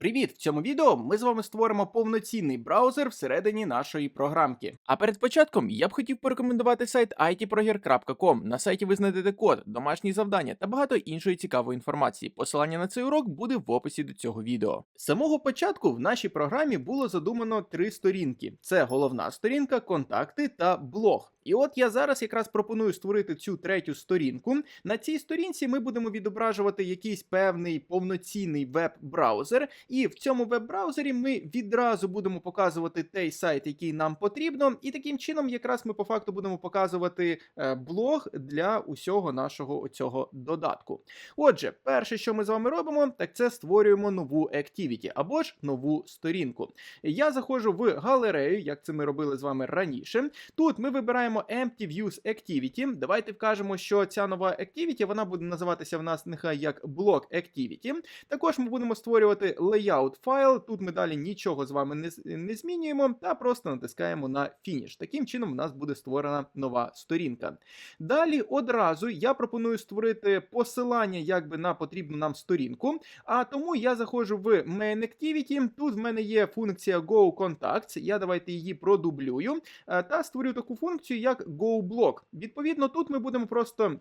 Привіт! В цьому відео ми з вами створимо повноцінний браузер всередині нашої програмки. А перед початком я б хотів порекомендувати сайт itproger.com. На сайті ви знайдете код, домашні завдання та багато іншої цікавої інформації. Посилання на цей урок буде в описі до цього відео. З самого початку в нашій програмі було задумано три сторінки: це головна сторінка, контакти та блог. І от я зараз якраз пропоную створити цю третю сторінку. На цій сторінці ми будемо відображувати якийсь певний повноцінний веб-браузер. І в цьому веб-браузері ми відразу будемо показувати той сайт, який нам потрібно, і таким чином, якраз ми по факту будемо показувати е, блог для усього нашого цього додатку. Отже, перше, що ми з вами робимо, так це створюємо нову activity або ж нову сторінку. Я заходжу в галерею, як це ми робили з вами раніше. Тут ми вибираємо Empty Views Activity. Давайте вкажемо, що ця нова activity вона буде називатися в нас нехай як блок Activity. Також ми будемо створювати layout файл. Тут ми далі нічого з вами не, не змінюємо, та просто натискаємо на фініш. Таким чином, у нас буде створена нова сторінка. Далі одразу я пропоную створити посилання якби на потрібну нам сторінку. А тому я заходжу в Main Activity. Тут в мене є функція Go Contacts. Я давайте її продублюю е, та створю таку функцію, як GoBlock. Відповідно, тут ми будемо просто.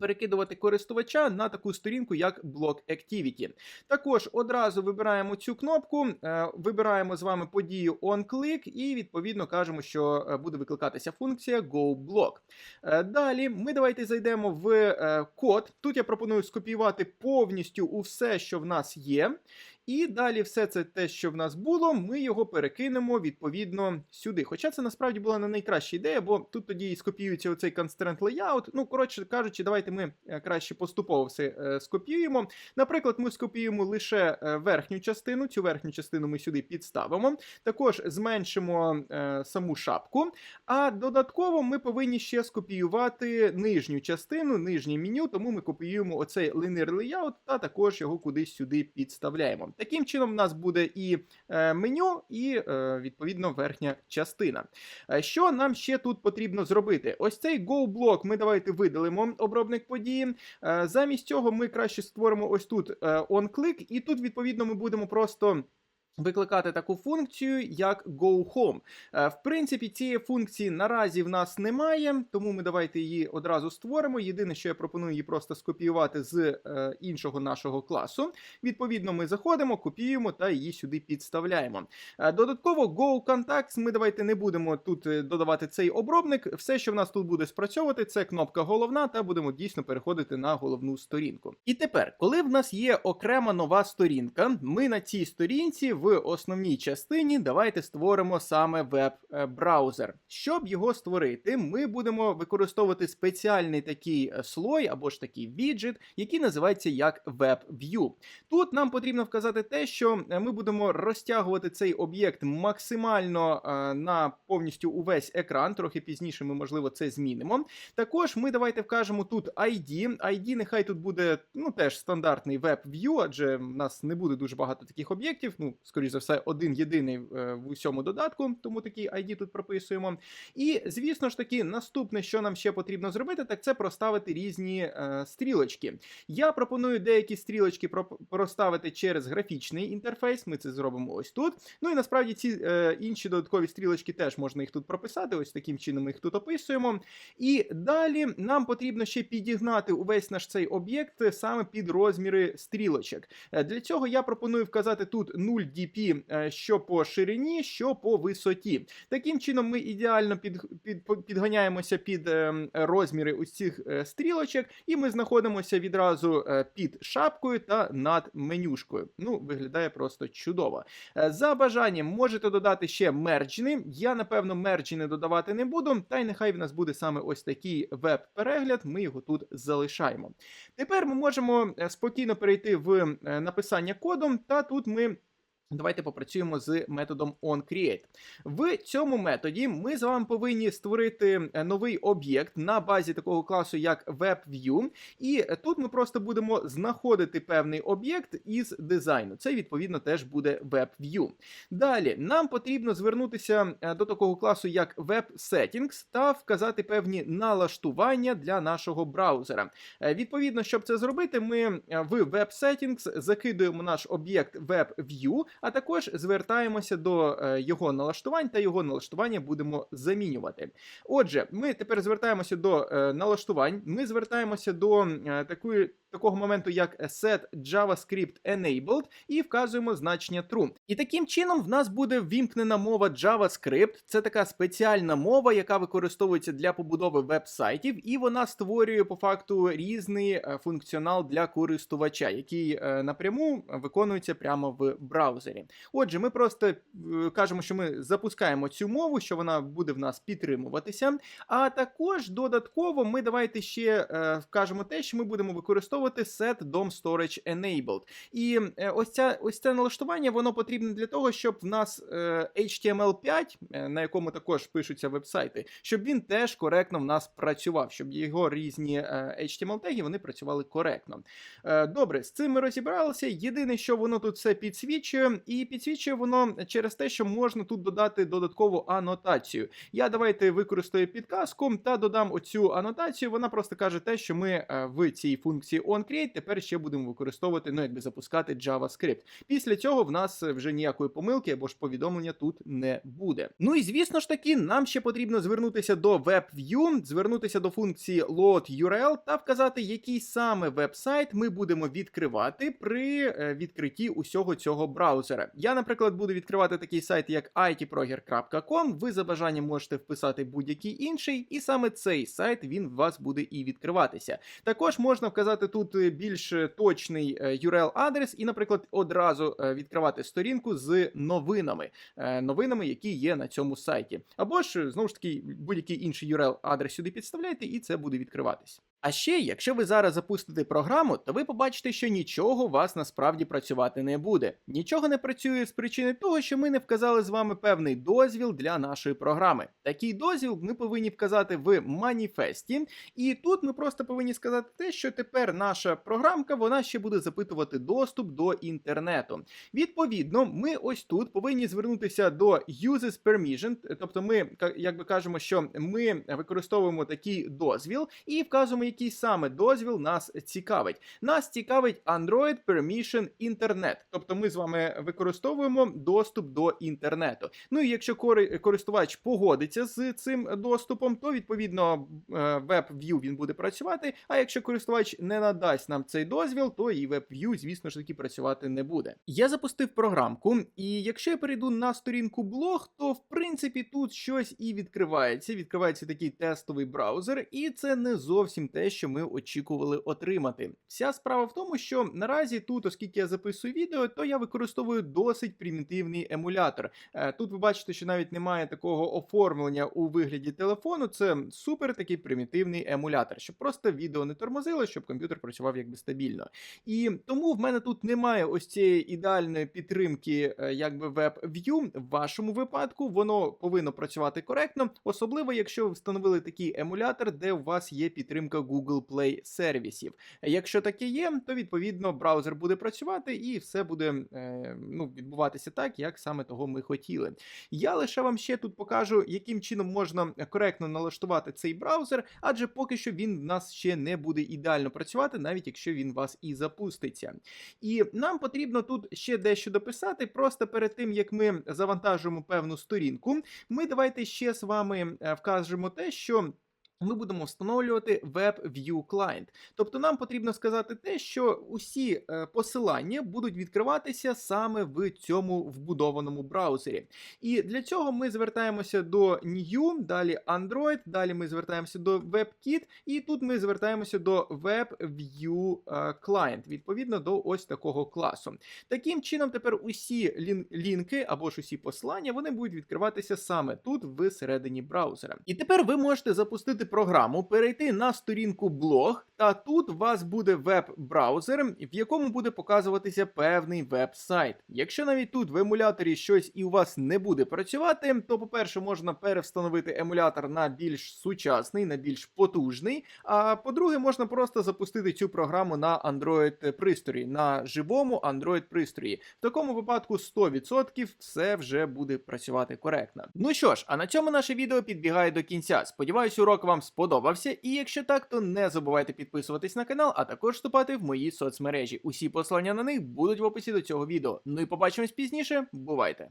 Перекидувати користувача на таку сторінку, як Block Activity. Також одразу вибираємо цю кнопку, е, вибираємо з вами подію onClick і відповідно кажемо, що е, буде викликатися функція GoBlock. Е, Далі ми давайте зайдемо в код. Тут я пропоную скопіювати повністю усе, що в нас є. І далі все це те, що в нас було, ми його перекинемо відповідно сюди. Хоча це насправді була не найкраща ідея, бо тут тоді і скопіюється оцей constraint layout. Ну, коротше кажучи, давайте ми е, краще поступово все е, скопіюємо. Наприклад, ми скопіюємо лише е, верхню частину. Цю верхню частину ми сюди підставимо. Також зменшимо саму шапку. А додатково ми повинні ще скопіювати нижню частину, нижнє меню, тому ми копіюємо оцей linear layout та також його кудись сюди підставляємо. Таким чином, в нас буде і е, меню, і е, відповідно верхня частина. Е, Що нам ще тут потрібно зробити? Ось цей go-блок ми давайте видалимо обробник події. Замість цього ми краще створимо ось тут on-click, і тут, відповідно, ми будемо просто. Викликати таку функцію, як Go Home. Е, В принципі, цієї функції наразі в нас немає, тому ми давайте її одразу створимо. Єдине, що я пропоную її просто скопіювати з е, іншого нашого класу. Відповідно, ми заходимо, копіюємо та її сюди підставляємо. Е, Додатково Go ми давайте не будемо тут додавати цей обробник. Все, що в нас тут буде спрацьовувати, це кнопка головна, та будемо дійсно переходити на головну сторінку. І тепер, коли в нас є окрема нова сторінка, ми на цій сторінці в основній частині давайте створимо саме веб-браузер. Щоб його створити, ми будемо використовувати спеціальний такий е, слой або ж такий віджит, який називається як WebView. Тут нам потрібно вказати те, що е, ми будемо розтягувати цей об'єкт максимально е, на повністю увесь екран. Трохи пізніше ми, можливо, це змінимо. Також ми давайте вкажемо тут ID. ID нехай тут буде ну, теж стандартний WebView, адже в нас не буде дуже багато таких об'єктів. Ну, скоріш за все, один єдиний е, в усьому додатку, тому такий ID тут прописуємо. І звісно ж таки, наступне, що нам ще потрібно зробити, так це проставити різні е, стрілочки. Я пропоную деякі стрілочки проставити через графічний інтерфейс. Ми це зробимо ось тут. Ну і насправді ці е, інші додаткові стрілочки теж можна їх тут прописати. Ось таким чином ми їх тут описуємо. І далі нам потрібно ще підігнати увесь наш цей об'єкт саме під розміри стрілочок. Е, Для цього я пропоную вказати тут 0 dp е, що по ширині, що по висоті. Таким чином, ми ідеально під, під, підганяємося під е, розміри цих е, стрілочок, і ми знаходимося відразу під шапкою та над менюшкою. Ну, виглядає просто чудово. За бажанням можете додати ще мерджини. Я, напевно, мерджини додавати не буду, та й нехай в нас буде саме ось такий веб-перегляд. Ми його тут залишаємо. Тепер ми можемо спокійно перейти в написання коду, та тут ми Давайте попрацюємо з методом onCreate. В цьому методі ми з вами повинні створити е, новий об'єкт на базі такого класу, як WebView. І тут ми просто будемо знаходити певний об'єкт із дизайну. Це, відповідно, теж буде WebView. Далі нам потрібно звернутися е, до такого класу, як WebSettings, та вказати певні налаштування для нашого браузера. Е, Відповідно, щоб це зробити, ми е, в WebSettings закидуємо наш об'єкт WebView, а також звертаємося до е, його налаштувань та його налаштування будемо замінювати. Отже, ми тепер звертаємося до е, налаштувань. Ми звертаємося до е, такої. Такого моменту, як set JavaScript enabled, і вказуємо значення true. І таким чином в нас буде ввімкнена мова JavaScript. Це така спеціальна мова, яка використовується для побудови веб-сайтів, і вона створює по факту різний е, функціонал для користувача, який е, напряму виконується прямо в браузері. Отже, ми просто е, кажемо, що ми запускаємо цю мову, що вона буде в нас підтримуватися. А також додатково ми давайте ще вкажемо те, що ми будемо використовувати set DOM Storage Enabled. І е, ось ця ось це налаштування воно потрібне для того, щоб в нас е, HTML5, е, на якому також пишуться вебсайти, щоб він теж коректно в нас працював, щоб його різні е, HTML теги вони працювали коректно. Добре, з цим ми розібралися. Єдине, що воно тут все підсвічує, і підсвічує воно через те, що можна тут додати додаткову анотацію. Я давайте використаю підказку та додам оцю анотацію. Вона просто каже те, що ми в цій функції onCreate тепер ще будемо використовувати, ну якби запускати JavaScript. Після цього в нас вже ніякої помилки або ж повідомлення тут не буде. Ну і звісно ж таки, нам ще потрібно звернутися до WebView, звернутися до функції load URL та вказати, який саме веб-сайт ми будемо відкривати при е, відкритті усього цього браузера. Я, наприклад, буду відкривати такий сайт, як itproger.com. Ви за бажанням можете вписати будь-який інший, і саме цей сайт він в вас буде і відкриватися. Також можна вказати тут е, більш точний е, URL-адрес і, наприклад, одразу е, відкривати сторінку з новинами, е, новинами, які є на цьому сайті. Або ж знову ж таки будь-який інший URL-адрес сюди підставляєте, і це буде відкриватись. А ще, якщо ви зараз запустите програму, то ви побачите, що нічого у вас насправді працювати не буде. Нічого не працює з причини того, що ми не вказали з вами певний дозвіл для нашої програми. Такий дозвіл ми повинні вказати в маніфесті, і тут ми просто повинні сказати те, що тепер наша програмка вона ще буде запитувати доступ до інтернету. Відповідно, ми ось тут повинні звернутися до uses permission, тобто ми ка- якби кажемо, що ми використовуємо такий дозвіл і вказуємо, який саме дозвіл нас цікавить. Нас цікавить Android Permission Internet, тобто ми з вами використовуємо доступ до інтернету. Ну і якщо користувач погодиться з цим доступом, то відповідно е, WebView він буде працювати. А якщо користувач не надасть нам цей дозвіл, то і WebView, звісно ж таки, працювати не буде. Я запустив програмку, і якщо я перейду на сторінку блог, то в принципі тут щось і відкривається. Відкривається такий тестовий браузер, і це не зовсім те, що ми очікували отримати. Вся справа в тому, що наразі тут, оскільки я записую відео, то я використовую досить примітивний емулятор. Е, Тут ви бачите, що навіть немає такого оформлення у вигляді телефону. Це супер такий примітивний емулятор, щоб просто відео не тормозило, щоб комп'ютер працював якби стабільно. І тому в мене тут немає ось цієї ідеальної підтримки, е, якби WebView. В вашому випадку воно повинно працювати коректно, особливо якщо ви встановили такий емулятор, де у вас є підтримка Google Play сервісів. Якщо таке є, то відповідно браузер буде працювати і все буде е, ну, відбуватися так, як саме того ми хотіли. Я лише вам ще тут покажу, яким чином можна коректно налаштувати цей браузер, адже поки що він в нас ще не буде ідеально працювати, навіть якщо він у вас і запуститься. І нам потрібно тут ще дещо дописати. Просто перед тим як ми завантажуємо певну сторінку, ми давайте ще з вами е, вкажемо те, що. Ми будемо встановлювати WebView Client. Тобто нам потрібно сказати те, що усі е, посилання будуть відкриватися саме в цьому вбудованому браузері. І для цього ми звертаємося до New, далі Android, далі ми звертаємося до WebKit, і тут ми звертаємося до WebView е, Client, відповідно до ось такого класу. Таким чином, тепер усі лін- лінки або ж усі посилання вони будуть відкриватися саме тут, всередині браузера. І тепер ви можете запустити програму, перейти на сторінку блог, та тут у вас буде веб-браузер, в якому буде показуватися певний веб-сайт. Якщо навіть тут в емуляторі щось і у вас не буде працювати, то, по-перше, можна перевстановити емулятор на більш сучасний, на більш потужний. А по-друге, можна просто запустити цю програму на Android пристрої, на живому Android пристрої. В такому випадку 100% все вже буде працювати коректно. Ну що ж, а на цьому наше відео підбігає до кінця. Сподіваюсь, урок вам сподобався. І якщо так, то не забувайте підписуватись на канал, а також вступати в мої соцмережі. Усі посилання на них будуть в описі до цього відео. Ну і побачимось пізніше. Бувайте!